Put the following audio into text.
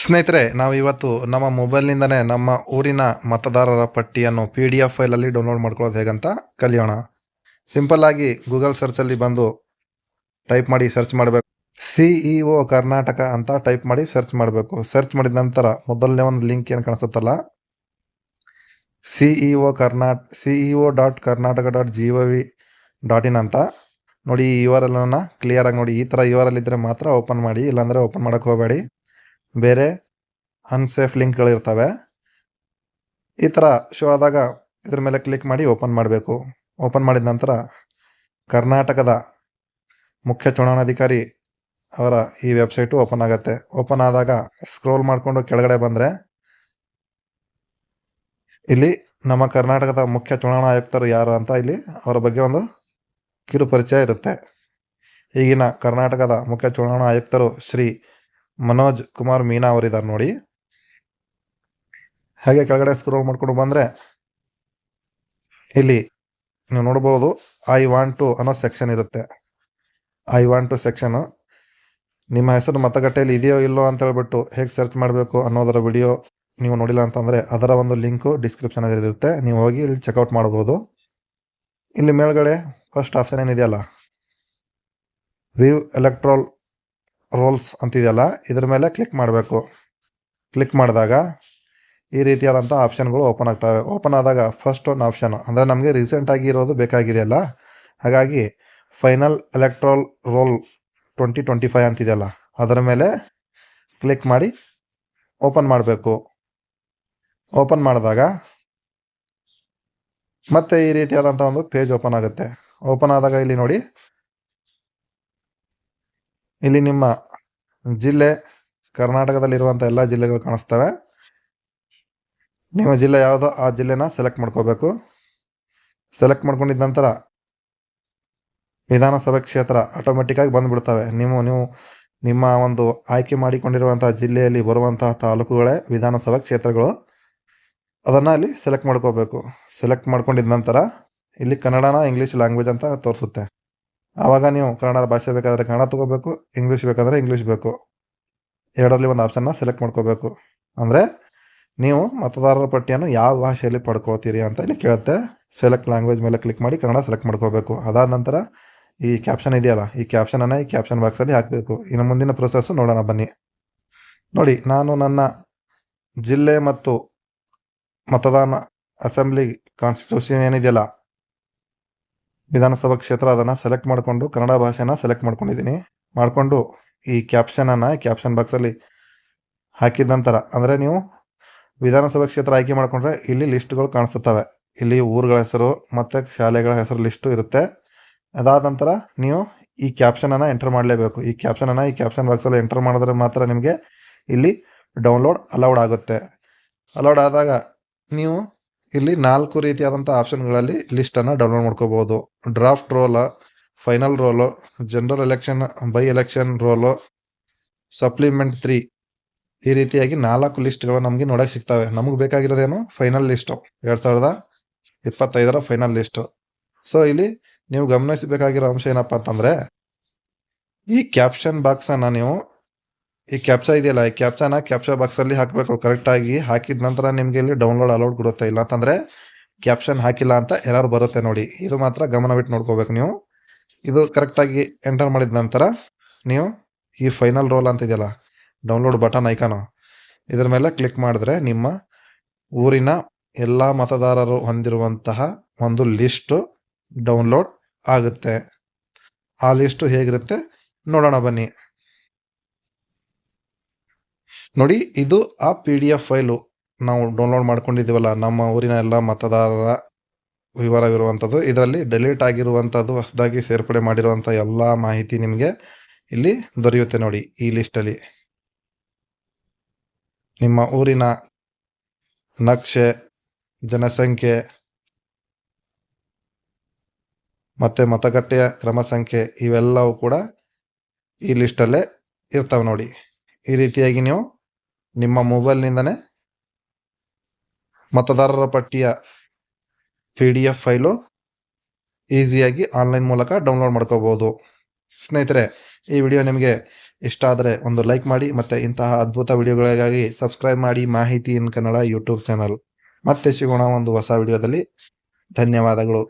ಸ್ನೇಹಿತರೆ ನಾವು ಇವತ್ತು ನಮ್ಮ ಮೊಬೈಲ್ನಿಂದನೇ ನಮ್ಮ ಊರಿನ ಮತದಾರರ ಪಟ್ಟಿಯನ್ನು ಪಿ ಡಿ ಎಫ್ ಫೈಲಲ್ಲಿ ಡೌನ್ಲೋಡ್ ಮಾಡ್ಕೊಳ್ಳೋದು ಹೇಗಂತ ಕಲಿಯೋಣ. ಸಿಂಪಲ್ ಆಗಿ ಗೂಗಲ್ ಸರ್ಚಲ್ಲಿ ಬಂದು ಟೈಪ್ ಮಾಡಿ ಸರ್ಚ್ ಮಾಡಬೇಕು. ಸಿ ಇ ಒ ಕರ್ನಾಟಕ ಅಂತ ಟೈಪ್ ಮಾಡಿ ಸರ್ಚ್ ಮಾಡಬೇಕು. ಸರ್ಚ್ ಮಾಡಿದ ನಂತರ ಮೊದಲನೇ ಒಂದು ಲಿಂಕ್ ಏನು ಕಾಣಿಸುತ್ತಲ್ಲ? C E O Karnata C E O dot Karnataka dot G O V dot in ಅಂತ. ನೋಡಿ ಈ ಆರ್ ಎಲ್ಲನ್ನು ಕ್ಲಿಯರಾಗಿ ನೋಡಿ. ಈ ಥರ ಯು ಆರ್ ಎಲ್ ಮಾತ್ರ ಓಪನ್ ಮಾಡಿ, ಇಲ್ಲಾಂದರೆ ಓಪನ್ ಮಾಡೋಕ್ಕೆ ಹೋಗಬೇಡಿ. ಬೇರೆ ಅನ್ಸೇಫ್ ಲಿಂಕ್ಗಳಿರ್ತವೆ ಈ ಥರ ಶೋ ಆದಾಗ ಇದ್ರ ಮೇಲೆ ಕ್ಲಿಕ್ ಮಾಡಿ ಓಪನ್ ಮಾಡಬೇಕು. ಓಪನ್ ಮಾಡಿದ ನಂತರ ಕರ್ನಾಟಕದ ಮುಖ್ಯ ಚುನಾವಣಾಧಿಕಾರಿ ಅವರ ಈ ವೆಬ್ಸೈಟು ಓಪನ್ ಆಗುತ್ತೆ. ಓಪನ್ ಆದಾಗ ಸ್ಕ್ರೋಲ್ ಮಾಡಿಕೊಂಡು ಕೆಳಗಡೆ ಬಂದರೆ ಇಲ್ಲಿ ನಮ್ಮ ಕರ್ನಾಟಕದ ಮುಖ್ಯ ಚುನಾವಣಾ ಆಯುಕ್ತರು ಯಾರು ಅಂತ ಇಲ್ಲಿ ಅವರ ಬಗ್ಗೆ ಒಂದು ಕಿರು ಪರಿಚಯ ಇರುತ್ತೆ. ಈಗಿನ ಕರ್ನಾಟಕದ ಮುಖ್ಯ ಚುನಾವಣಾ ಆಯುಕ್ತರು ಶ್ರೀ ಮನೋಜ್ ಕುಮಾರ್ ಮೀನಾ ಅವರಿದ್ದಾರೆ ನೋಡಿ. ಹಾಗೆ ಕೆಳಗಡೆ ಸ್ಕ್ರೋಲ್ ಮಾಡ್ಕೊಂಡು ಬಂದರೆ ಇಲ್ಲಿ ನೀವು ನೋಡ್ಬೋದು ಐ ವಾಂಟ್ ಟು ಅನ್ನೋ ಸೆಕ್ಷನ್ ಇರುತ್ತೆ. ಐ ವಾಂಟ್ ಟು ಸೆಕ್ಷನ್ ನಿಮ್ಮ ಹೆಸರು ಮತಗಟ್ಟೆಯಲ್ಲಿ ಇದೆಯೋ ಇಲ್ಲೋ ಅಂತ ಹೇಳ್ಬಿಟ್ಟು ಹೇಗೆ ಸರ್ಚ್ ಮಾಡಬೇಕು ಅನ್ನೋದರ ವಿಡಿಯೋ ನೀವು ನೋಡಿಲ್ಲ ಅಂತಂದರೆ ಅದರ ಒಂದು ಲಿಂಕು ಡಿಸ್ಕ್ರಿಪ್ಷನಲ್ಲಿ ಇರುತ್ತೆ. ನೀವು ಹೋಗಿ ಇಲ್ಲಿ ಚೆಕ್ಔಟ್ ಮಾಡ್ಬೋದು. ಇಲ್ಲಿ ಮೇಲ್ಗಡೆ ಫಸ್ಟ್ ಆಪ್ಷನ್ ಏನಿದೆಯಲ್ಲ? ವಿವ್ ಎಲೆಕ್ಟ್ರಾಲ್ ರೋಲ್ಸ್ ಅಂತಿದೆಯಲ್ಲ, ಇದ್ರ ಮೇಲೆ ಕ್ಲಿಕ್ ಮಾಡಬೇಕು. ಕ್ಲಿಕ್ ಮಾಡಿದಾಗ ಈ ರೀತಿಯಾದಂಥ ಆಪ್ಷನ್ಗಳು ಓಪನ್ ಆಗ್ತವೆ. ಓಪನ್ ಆದಾಗ ಫಸ್ಟ್ ಒಂದು ಆಪ್ಷನ್ ಅಂದರೆ ನಮಗೆ ರೀಸೆಂಟಾಗಿ ಇರೋದು ಬೇಕಾಗಿದೆಯಲ್ಲ? ಹಾಗಾಗಿ final electoral roll twenty twenty five ಅಂತಿದೆಯಲ್ಲ, ಅದರ ಮೇಲೆ ಕ್ಲಿಕ್ ಮಾಡಿ ಓಪನ್ ಮಾಡಬೇಕು. ಓಪನ್ ಮಾಡಿದಾಗ ಮತ್ತೆ ಈ ರೀತಿಯಾದಂಥ ಒಂದು ಪೇಜ್ ಓಪನ್ ಆಗುತ್ತೆ. ಓಪನ್ ಆದಾಗ ಇಲ್ಲಿ ನೋಡಿ ಇಲ್ಲಿ ನಿಮ್ಮ ಜಿಲ್ಲೆ ಕರ್ನಾಟಕದಲ್ಲಿರುವಂಥ ಎಲ್ಲ ಜಿಲ್ಲೆಗಳು ಕಾಣಿಸ್ತವೆ. ನಿಮ್ಮ ಜಿಲ್ಲೆ ಯಾವುದೋ ಆ ಜಿಲ್ಲೆನ ಸೆಲೆಕ್ಟ್ ಮಾಡ್ಕೋಬೇಕು. ಸೆಲೆಕ್ಟ್ ಮಾಡ್ಕೊಂಡಿದ ನಂತರ ವಿಧಾನಸಭೆ ಕ್ಷೇತ್ರ ಆಟೋಮೆಟಿಕ್ಕಾಗಿ ಬಂದುಬಿಡ್ತವೆ. ನೀವು ನೀವು ನಿಮ್ಮ ಒಂದು ಆಯ್ಕೆ ಮಾಡಿಕೊಂಡಿರುವಂಥ ಜಿಲ್ಲೆಯಲ್ಲಿ ಬರುವಂತಹ ತಾಲೂಕುಗಳೇ ವಿಧಾನಸಭಾ ಕ್ಷೇತ್ರಗಳು. ಅದನ್ನು ಅಲ್ಲಿ ಸೆಲೆಕ್ಟ್ ಮಾಡ್ಕೋಬೇಕು. ಸೆಲೆಕ್ಟ್ ಮಾಡ್ಕೊಂಡಿದ ನಂತರ ಇಲ್ಲಿ ಕನ್ನಡನ ಇಂಗ್ಲೀಷ್ ಲ್ಯಾಂಗ್ವೇಜ್ ಅಂತ ತೋರಿಸುತ್ತೆ. ಆವಾಗ ನೀವು ಕನ್ನಡ ಭಾಷೆ ಬೇಕಾದರೆ ಕನ್ನಡ ತಗೋಬೇಕು ಇಂಗ್ಲೀಷ್ ಬೇಕಾದರೆ ಇಂಗ್ಲೀಷ್ ಬೇಕು. ಎರಡರಲ್ಲಿ ಒಂದು ಆಪ್ಷನ್ನ ಸೆಲೆಕ್ಟ್ ಮಾಡ್ಕೋಬೇಕು. ಅಂದರೆ ನೀವು ಮತದಾರರ ಪಟ್ಟಿಯನ್ನು ಯಾವ ಭಾಷೆಯಲ್ಲಿ ಪಡ್ಕೊಳ್ತೀರಿ ಅಂತ ಇಲ್ಲಿ ಕೇಳುತ್ತೆ. ಸೆಲೆಕ್ಟ್ ಲ್ಯಾಂಗ್ವೇಜ್ ಮೇಲೆ ಕ್ಲಿಕ್ ಮಾಡಿ ಕನ್ನಡ ಸೆಲೆಕ್ಟ್ ಮಾಡ್ಕೋಬೇಕು. ಅದಾದ ನಂತರ ಈ ಕ್ಯಾಪ್ಷನ್ ಇದೆಯಲ್ಲ, ಈ ಕ್ಯಾಪ್ಷನನ್ನು ಈ ಕ್ಯಾಪ್ಷನ್ ಬಾಕ್ಸಲ್ಲಿ ಹಾಕಬೇಕು. ಇನ್ನು ಮುಂದಿನ ಪ್ರೊಸೆಸ್ಸು ನೋಡೋಣ, ಬನ್ನಿ. ನೋಡಿ, ನಾನು ನನ್ನ ಜಿಲ್ಲೆ ಮತ್ತು ಮತದಾನ ಅಸೆಂಬ್ಲಿ ಕಾನ್ಸ್ಟಿಟ್ಯೂಷನ್ ಏನಿದೆಯಲ್ಲ ವಿಧಾನಸಭಾ ಕ್ಷೇತ್ರ ಅದನ್ನು ಸೆಲೆಕ್ಟ್ ಮಾಡಿಕೊಂಡು ಕನ್ನಡ ಭಾಷೆನ ಸೆಲೆಕ್ಟ್ ಮಾಡ್ಕೊಂಡಿದ್ದೀನಿ ಮಾಡಿಕೊಂಡು ಈ ಕ್ಯಾಪ್ಷನನ್ನು ಕ್ಯಾಪ್ಷನ್ ಬಾಕ್ಸಲ್ಲಿ ಹಾಕಿದ ನಂತರ, ಅಂದರೆ ನೀವು ವಿಧಾನಸಭಾ ಕ್ಷೇತ್ರ ಆಯ್ಕೆ ಮಾಡಿಕೊಂಡ್ರೆ ಇಲ್ಲಿ ಲಿಸ್ಟ್ಗಳು ಕಾಣಿಸುತ್ತವೆ. ಇಲ್ಲಿ ಊರುಗಳ ಹೆಸರು, ಮತ್ತು ಶಾಲೆಗಳ ಹೆಸರು ಲಿಸ್ಟು ಇರುತ್ತೆ. ಅದಾದ ನಂತರ ನೀವು ಈ ಕ್ಯಾಪ್ಷನನ್ನು ಎಂಟರ್ ಮಾಡಲೇಬೇಕು. ಈ ಕ್ಯಾಪ್ಷನನ್ನು ಈ ಕ್ಯಾಪ್ಷನ್ ಬಾಕ್ಸಲ್ಲಿ ಎಂಟರ್ ಮಾಡಿದ್ರೆ ಮಾತ್ರ ನಿಮಗೆ ಇಲ್ಲಿ ಡೌನ್ಲೋಡ್ ಅಲೌಡ್ ಆಗುತ್ತೆ. ಅಲೌಡ್ ಆದಾಗ ನೀವು ಇಲ್ಲಿ ನಾಲ್ಕು ರೀತಿಯಾದಂಥ ಆಪ್ಷನ್ಗಳಲ್ಲಿ ಲಿಸ್ಟನ್ನು ಡೌನ್ಲೋಡ್ ಮಾಡ್ಕೋಬೋದು. Draft roll, final roll, general election, by election roll, supplement three ಈ ರೀತಿಯಾಗಿ ನಾಲ್ಕು ಲಿಸ್ಟ್ಗಳು ನಮಗೆ ನೋಡೋಕೆ ಸಿಗ್ತವೆ. ನಮಗೆ ಬೇಕಾಗಿರೋದೇನು? Final list. ಎರಡು ಸಾವಿರದ ಇಪ್ಪತ್ತೈದರ ಫೈನಲ್ ಲಿಸ್ಟು. ಸೊ ಇಲ್ಲಿ ನೀವು ಗಮನಿಸಬೇಕಾಗಿರೋ ಅಂಶ ಏನಪ್ಪ ಅಂತಂದರೆ ಈ ಕ್ಯಾಪ್ಷನ್ ಬಾಕ್ಸನ್ನು ನೀವು ಈ ಕ್ಯಾಪ್ಚಾ ಇದೆಯಲ್ಲ, ಈ ಕ್ಯಾಪ್ಚಾನ ಕ್ಯಾಪ್ಚಾ ಬಾಕ್ಸಲ್ಲಿ ಹಾಕಬೇಕು. ಕರೆಕ್ಟಾಗಿ ಹಾಕಿದ ನಂತರ ನಿಮಗೆ ಇಲ್ಲಿ ಡೌನ್ಲೋಡ್ ಅಲೌಡ್ ಕೊಡುತ್ತೆ. ಇಲ್ಲ ಅಂತಂದರೆ ಕ್ಯಾಪ್ಷನ್ ಹಾಕಿಲ್ಲ ಅಂತ ಎರರ್ ಬರುತ್ತೆ ನೋಡಿ. ಇದು ಮಾತ್ರ ಗಮನವಿಟ್ಟು ನೋಡ್ಕೋಬೇಕು ನೀವು. ಇದು ಕರೆಕ್ಟಾಗಿ ಎಂಟರ್ ಮಾಡಿದ ನಂತರ ನೀವು ಈ ಫೈನಲ್ ರೋಲ್ ಅಂತ ಇದೆಯಲ್ಲ ಡೌನ್ಲೋಡ್ ಬಟನ್ ಐಕಾನು ಇದ್ರ ಮೇಲೆ ಕ್ಲಿಕ್ ಮಾಡಿದ್ರೆ ನಿಮ್ಮ ಊರಿನ ಎಲ್ಲ ಮತದಾರರು ಹೊಂದಿರುವಂತಹ ಒಂದು ಲಿಸ್ಟು ಡೌನ್ಲೋಡ್ ಆಗುತ್ತೆ. ಆ ಲಿಸ್ಟು ಹೇಗಿರುತ್ತೆ? ನೋಡೋಣ ಬನ್ನಿ. ನೋಡಿ, ಇದು ಆ ಪಿ ಡಿ ಎಫ್ ಫೈಲು ನಾವು ಡೌನ್ಲೋಡ್ ಮಾಡ್ಕೊಂಡಿದ್ದೀವಲ್ಲ, ನಮ್ಮ ಊರಿನ ಎಲ್ಲ ಮತದಾರರ ವಿವರವಿರುವಂಥದ್ದು. ಇದರಲ್ಲಿ ಡೆಲೀಟ್ ಆಗಿರುವಂಥದ್ದು, ಹೊಸದಾಗಿ ಸೇರ್ಪಡೆ ಮಾಡಿರುವಂಥ ಎಲ್ಲ ಮಾಹಿತಿ ನಿಮಗೆ ಇಲ್ಲಿ ದೊರೆಯುತ್ತೆ ನೋಡಿ, ಈ ಲಿಸ್ಟಲ್ಲಿ ನಿಮ್ಮ ಊರಿನ ನಕ್ಷೆ, ಜನಸಂಖ್ಯೆ, ಮತ್ತು ಮತಗಟ್ಟೆಯ ಕ್ರಮ ಸಂಖ್ಯೆ, ಇವೆಲ್ಲವೂ ಕೂಡ ಈ ಲಿಸ್ಟಲ್ಲೇ ಇರ್ತವೆ ನೋಡಿ. ಈ ರೀತಿಯಾಗಿ ನೀವು ನಿಮ್ಮ ಮೊಬೈಲ್ನಿಂದನೇ ಮತದಾರರ ಪಟ್ಟಿಯ ಪಿ ಡಿ ಎಫ್ ಫೈಲು ಈಸಿಯಾಗಿ ಆನ್ಲೈನ್ ಮೂಲಕ ಡೌನ್ಲೋಡ್ ಮಾಡ್ಕೋಬೋದು. ಸ್ನೇಹಿತರೆ, ಈ ವಿಡಿಯೋ ನಿಮಗೆ ಇಷ್ಟ ಆದರೆ ಒಂದು ಲೈಕ್ ಮಾಡಿ ಮತ್ತು ಇಂತಹ ಅದ್ಭುತ ವಿಡಿಯೋಗಳಿಗಾಗಿ ಸಬ್ಸ್ಕ್ರೈಬ್ ಮಾಡಿ ಮಾಹಿತಿ ಇನ್ ಕನ್ನಡ ಯೂಟ್ಯೂಬ್ ಚಾನಲ್. ಮತ್ತೆ ಸಿಗೋಣ ಒಂದು ಹೊಸ ವಿಡಿಯೋದಲ್ಲಿ. ಧನ್ಯವಾದಗಳು.